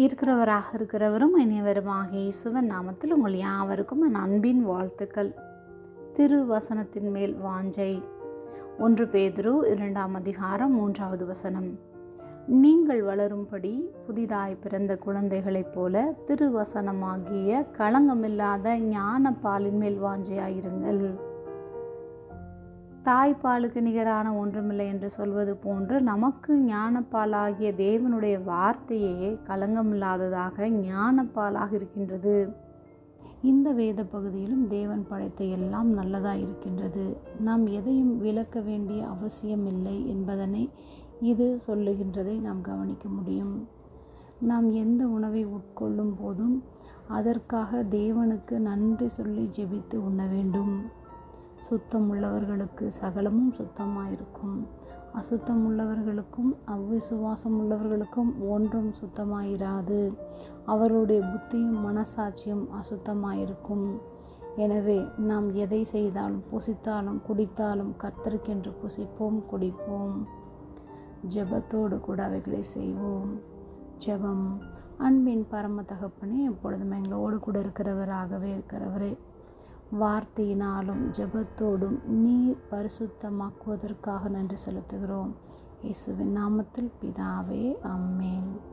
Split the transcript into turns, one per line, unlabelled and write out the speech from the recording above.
இருக்கிறவராக இருக்கிறவரும் இனியவருமாக இயேசுவன் நாமத்தில் உங்கள் யாவருக்கும் என் அன்பின் வாழ்த்துக்கள். திருவசனத்தின் மேல் வாஞ்சை. ஒன்று பேதுரு இரண்டாம் அதிகாரம் மூன்றாவது வசனம். நீங்கள் வளரும்படி புதிதாய் பிறந்த குழந்தைகளைப் போல திருவசனமாகிய களங்கமில்லாத ஞான பாலின் மேல் வாஞ்சையாயிருங்கள். தாய்ப்பாலுக்கு நிகரான ஒன்றுமில்லை என்று சொல்வது போன்று நமக்கு ஞானப்பாலாகிய தேவனுடைய வார்த்தையே களங்கமில்லாததாக ஞானப்பாலாக இருக்கின்றது. இந்த வேத பகுதியிலும் தேவன் படைத்த எல்லாம் நல்லதாக இருக்கின்றது. நாம் எதையும் விளக்க வேண்டிய அவசியமில்லை என்பதனை இது சொல்லுகின்றதை நாம் கவனிக்க முடியும். நாம் எந்த உணவை உட்கொள்ளும் போதும் அதற்காக தேவனுக்கு நன்றி சொல்லி ஜெபித்து உண்ண வேண்டும். சுத்தம் உள்ளவர்களுக்கு சகலமும் சுத்தமாக இருக்கும் அசுத்தம் உள்ளவர்களுக்கும் அவ்விசுவாசம் உள்ளவர்களுக்கும் ஒன்றும் சுத்தமாயிராது. அவர்களுடைய புத்தியும் மனசாட்சியும் அசுத்தமாயிருக்கும். எனவே நாம் எதை செய்தாலும் புசித்தாலும் குடித்தாலும் கர்த்தருக்கென்று புசிப்போம் குடிப்போம். ஜெபத்தோடு கூட அவைகளை செய்வோம். ஜெபம். அன்பின் பரம தகப்பனே எப்பொழுதும் எங்களோடு கூட இருக்கிறவராகவே இருக்கிறவரே. வார்த்தையினாலும் ஜெபத்தோடும் நீர் பரிசுத்தமாக்குவதற்காக நன்றி செலுத்துகிறோம். இயேசுவின் நாமத்தில் பிதாவே அம்மேன்